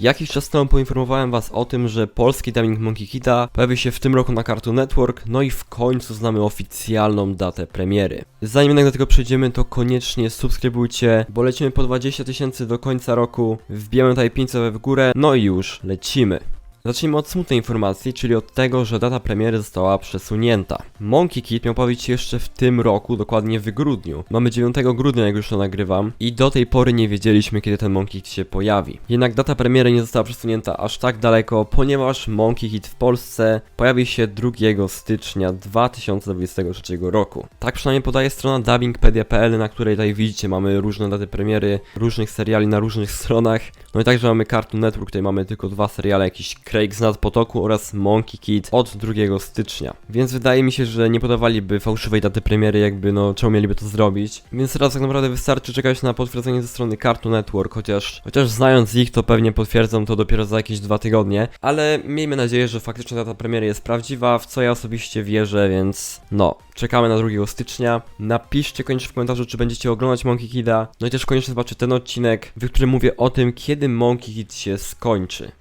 Jakiś czas temu poinformowałem was o tym, że polski dubbing Monkey Kida pojawi się w tym roku na Cartoon Network, no i w końcu znamy oficjalną datę premiery. Zanim jednak do tego przejdziemy, to koniecznie subskrybujcie, bo lecimy po 20 tysięcy do końca roku, wbijamy tutaj 500 w górę, no i już lecimy. Zacznijmy od smutnej informacji, czyli od tego, że data premiery została przesunięta. Monkey Kid miał pojawić się jeszcze w tym roku, dokładnie w grudniu. Mamy 9 grudnia, jak już to nagrywam, i do tej pory nie wiedzieliśmy, kiedy ten Monkey Kid się pojawi. Jednak data premiery nie została przesunięta aż tak daleko, ponieważ Monkey Kid w Polsce pojawi się 2 stycznia 2023 roku. Tak przynajmniej podaje strona dubbingpedia.pl, na której tutaj widzicie, mamy różne daty premiery różnych seriali na różnych stronach. No i także mamy Cartoon Network, tutaj mamy tylko dwa seriale, jakiś Craig z Nad Potoku oraz Monkey Kid od 2 stycznia. Więc wydaje mi się, że nie podawaliby fałszywej daty premiery, jakby no czemu mieliby to zrobić. Więc teraz tak naprawdę wystarczy czekać na potwierdzenie ze strony Cartoon Network, chociaż, chociaż znając ich, to pewnie potwierdzą to dopiero za jakieś dwa tygodnie. Ale miejmy nadzieję, że faktycznie data premiery jest prawdziwa, w co ja osobiście wierzę, więc no, czekamy na 2 stycznia. Napiszcie koniecznie w komentarzu, czy będziecie oglądać Monkey Kida. No i też koniecznie zobaczcie ten odcinek, w którym mówię o tym, kiedy Monkey Kid się skończy.